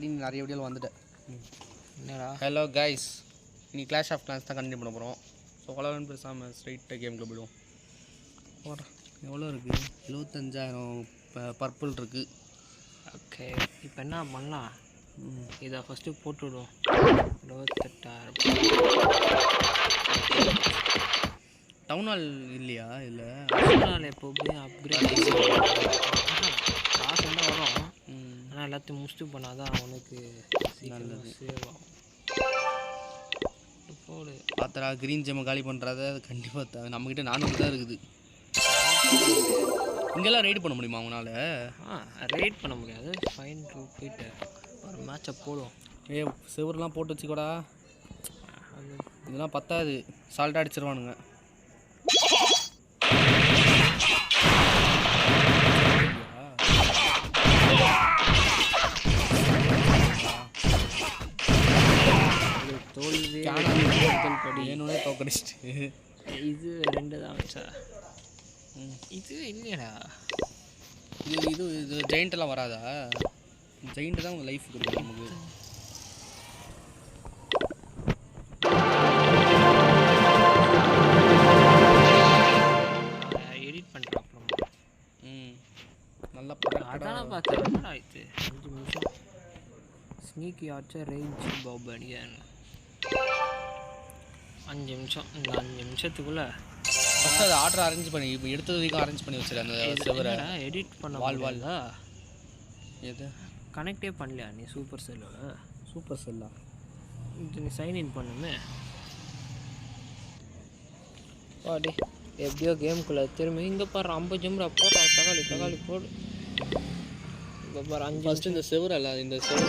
அப்படின்னு நிறைய வீடியோவில் வந்துட்டேன். என்னடா? ஹலோ கைஸ் இனி கிளாஷ் ஆஃப் கிளான்ஸ் தான் கண்டினியூ பண்ண போகிறோம் ஸோ வளவன் பேசாமல் ஸ்ட்ரைட்டாக கேமுக்கு போயிடுவோம். போடுற எவ்வளோ இருக்குது எழுபத்தஞ்சாயிரம் பர்பிள் இருக்குது ஓகே. இப்போ என்ன பண்ணலாம்? இதை ஃபஸ்ட்டு போட்டு விடுவோம். இருபத்தெட்டாயிரம் டவுன் ஹால் இல்லையா இல்லை அதனால் எப்போவுமே அப்கிரேட் காசு என்ன வரும். ஆனால் எல்லாத்தையும் முடிச்சுட்டு போனால் தான் அவனுக்கு சீக்கிரம் சேவ் ஆகும். போடு. பார்த்தரா க்ரீன் ஜெம்மை காலி பண்ணுறத கண்டிப்பாக நம்மக்கிட்ட நானூறு தான் இருக்குது. இங்கெல்லாம் ரைடு பண்ண முடியுமா அவங்களால ஆ ரைட் பண்ண முடியாது. ஃபைன் டூ போயிட்டு ஒரு மேட்சை போடுவோம். ஏ செவரெலாம் போட்டு வச்சுக்கோடா. இதெல்லாம் பத்தாது. சால்ட்டாக அடிச்சிருவானுங்க. படி வேணும்னே தோக்கடிச்சிட்டு? இது ரெண்டு தான் வச்சா இது இல்லையடா. இது இது இது ஜெயிண்ட் எல்லாம் வராதா? ஜெயிண்ட் தான் லைஃப் கொடுக்கும் நமக்கு. எடிட் பண்ணுறேன் அப்புறமா. ம். நல்லா படம் அதானே பார்த்தேன். என்னடா இது அஞ்சு நிமிஷம். ஸ்னீக்கி ஆச்சா ரேஞ்ச் பாபனியன் அஞ்சு நிமிஷம் இந்த அஞ்சு நிமிஷத்துக்குள்ள ஃபஸ்ட்டு அதை ஆர்டர் அரேஞ்ச் பண்ணி இப்போ எடுத்தது வரைக்கும் அரேஞ்ச் பண்ணி வச்சிரு அந்த செவரை எடிட் பண்ண வால், வால். எது? கனெக்டே பண்ணலையா நீ சூப்பர் செல்லோட சூப்பர் செல்லா இது நீ சைன் இன் பண்ணுமே. பாடி எப்படியோ கேமுக்குள்ளே திரும்பி இங்கே பாரு ஐம்பது ஜம்ரா போடா தக்காளி தக்காளி போடு. இப்போ பாரு அஞ்சு ஃபஸ்ட்டு இந்த செவர் அல்ல இந்த செவர்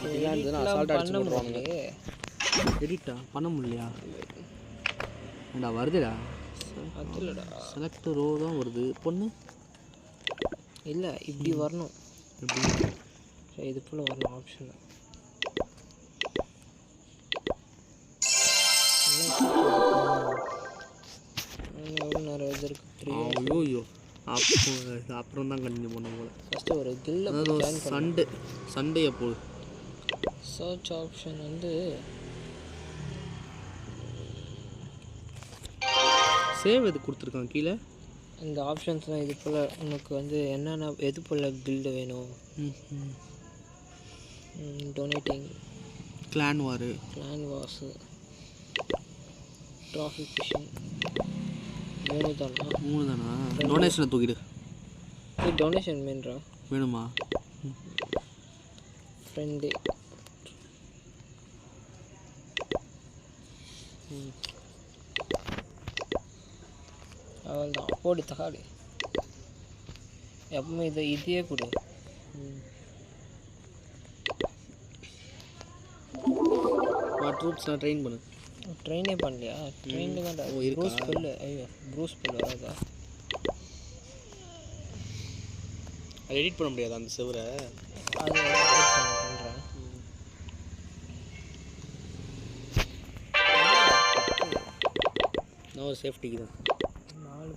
பண்ண முடியலையே. எடிட்டா பண்ண முடியலையா? ஏண்டா வருதுடா. செலக்ட் ரோ தான் வருது. பொண்ணு? இல்லை இப்படி வரணும். இது போல் வரணும் ஆப்ஷன் நேரம் இது இருக்கு த்ரீ ஐயோ அப்போ அப்புறம் தான் கண்டினியூ பண்ண போல ஃபஸ்ட்டு ஒரு கில்ல சண்டே சண்டே அப்போ சர்ச் ஆப்ஷன் வந்து சேவ் எது கொடுத்துருக்கான் கீழே? இந்த ஆப்ஷன்ஸ்லாம் இது போல் உனக்கு வந்து என்னென்ன எது போல் கில்டு வேணும்? Donating clan war clan wars traffic fishing மூணு தானா? மூணு தானா? டொனேஷனை தூக்கிடு. டொனேஷன் மீன்றா வேணுமா? ஃப்ரெண்டு அவள்தான் போடு தக்காளி. எப்பவுமே இதை இதையே கொடு. ட்ரூப்ஸ்லாம் ட்ரெயின் பண்ணு. ட்ரெயினே பண்ணலையா? ட்ரெயினில் தான் ஓ? ப்ரூஸ் பில்லு. ஐயோ ப்ரூஸ் பில்லு வராதா அது எடிட் பண்ண முடியாது அந்த செவரை? அது நான் ஒரு சேஃப்டிக்கு தான். நாலு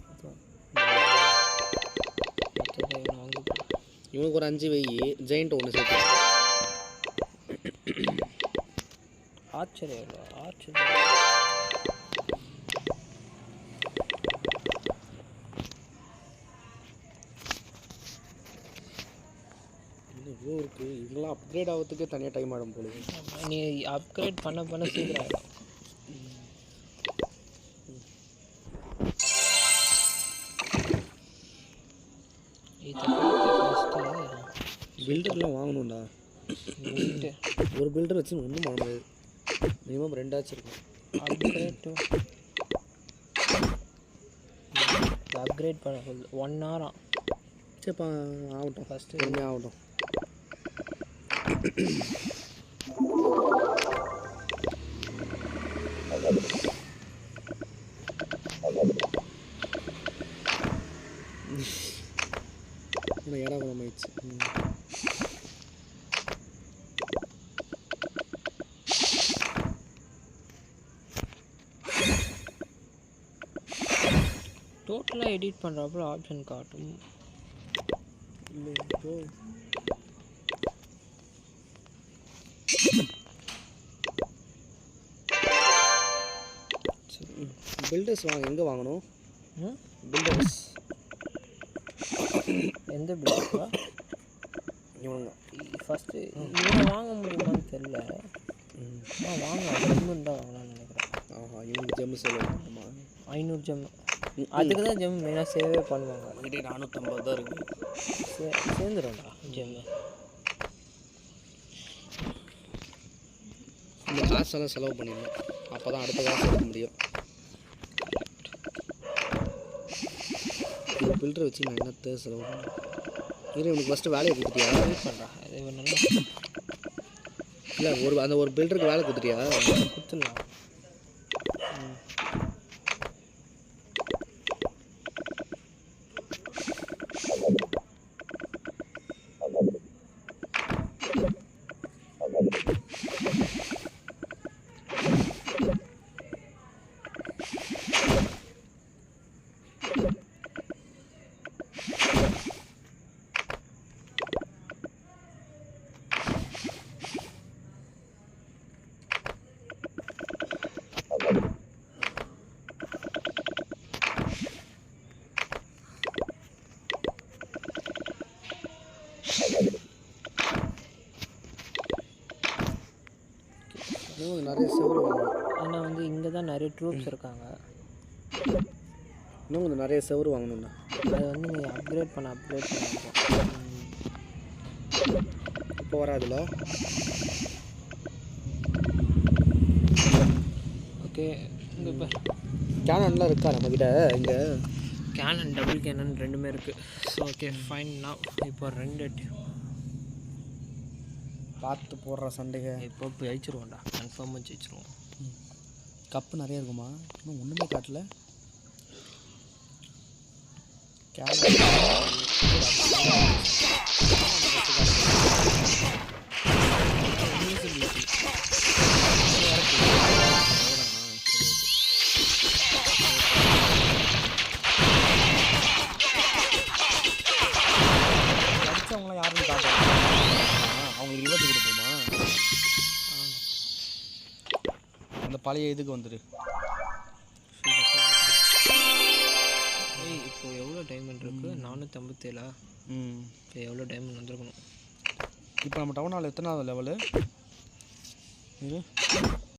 வாங்கி இவனுக்கு ஒரு அஞ்சு வெயி ஜெயிண்ட் ஒன்று சேர்த்து ஆச்சரியம் ஆச்சரியம் இவ்வளோ இருக்குது இவங்களாம் அப்கிரேட் ஆகிறதுக்கே தனியாக டைம் ஆகும் போல நீ அப்கிரேட் பண்ண பண்ண சீக்கிரம் ஆகிடும் பில்டர்லாம் வாங்கணும்டா. ஒரு பில்டர் வச்சு ஒன்றும் பண்ண முடியாது மினிமம் ரெண்டாச்சும் இருக்கும். அப்கிரேட் பண்ண சொல்லு. ஒன் ஹவரா சரிப்பா ஆகட்டும். ஃபஸ்ட்டு பொறுமையாக ஆகட்டும். இடம் குணமாயிடுச்சு ம். டோட்டலாக எடிட் பண்ணுறப்பல ஆப்ஷன் காட்டும். பில்டர்ஸ் வாங்க எங்கே வாங்கணும்? பில்டர்ஸ் எந்த பில்டர்ஸா இவனுங்க. ஃபஸ்ட்டு இவனை வாங்க முடியுமான்னு தெரில வாங்க ஜெம்முன்னு தான் வாங்கலாம்னு நினைக்கிறேன். ஆஹா இவனுக்கு ஜெம்மு சேல் பண்ணுமா? ஐநூறு ஜெம் அதுக்கு தான் ஜெம் மெயினாக சேவே பண்ணுவாங்க. அவங்ககிட்ட நானூற்றம்பது தான் இருக்குது சே சேர்ந்துடும்டா ஜெம்மு இந்த காசெல்லாம் செலவு பண்ணிடணும். அப்போ தான் அடுத்த காசு எடுக்க முடியும். இந்த பில்டரை வச்சு நான் என்னத்தை செலவு பண்ணேன் இரு உனக்கு ஃபஸ்ட்டு வேலையை கொடுத்துட்டியா? வெயிட் பண்ணுறா அது ஒரு நல்லா இல்லை ஒரு அந்த ஒரு பில்டருக்கு வேலை கொடுத்துட்டியா? கொடுத்துடலாம் இன்னும் நிறைய செவரு வாங்கணும் ஏன்னா வந்து இங்கே தான் நிறைய ட்ரூப்ஸ் இருக்காங்க. இன்னும் கொஞ்சம் நிறைய செவரு வாங்கணும்ண்ணா. அதை வந்து நீ அப்கிரேட் பண்ண அப்கிரேட் பண்ண. இப்போ வராதுல? ஓகே இங்கே இப்போ கேனன்லாம் இருக்கா நம்மக்கிட்ட இங்கே? கேனன் டபுள் கேனன் ரெண்டுமே இருக்குது ஸோ ஓகே ஃபைன் நான் இப்போ ரெண்டு பார்த்து போடுற சண்டைக. இப்போ ஜெயிச்சிருவோம்டா. கன்ஃபார்மாக ஜெயிச்சிருவோம். கப்பு நிறைய இருக்குமா? இன்னும் ஒன்றுமே காட்டல. கேனன் பழைய இதுக்கு வந்துடு இப்போ எவ்வளோ டைமண்ட் இருக்குது நானூற்றம்பத்தேழா ம். இப்போ எவ்வளோ டைமண்ட் வந்திருக்கணும்? இப்போ நம்ம டவுன் ஹால் எத்தனாவது லெவலு இது?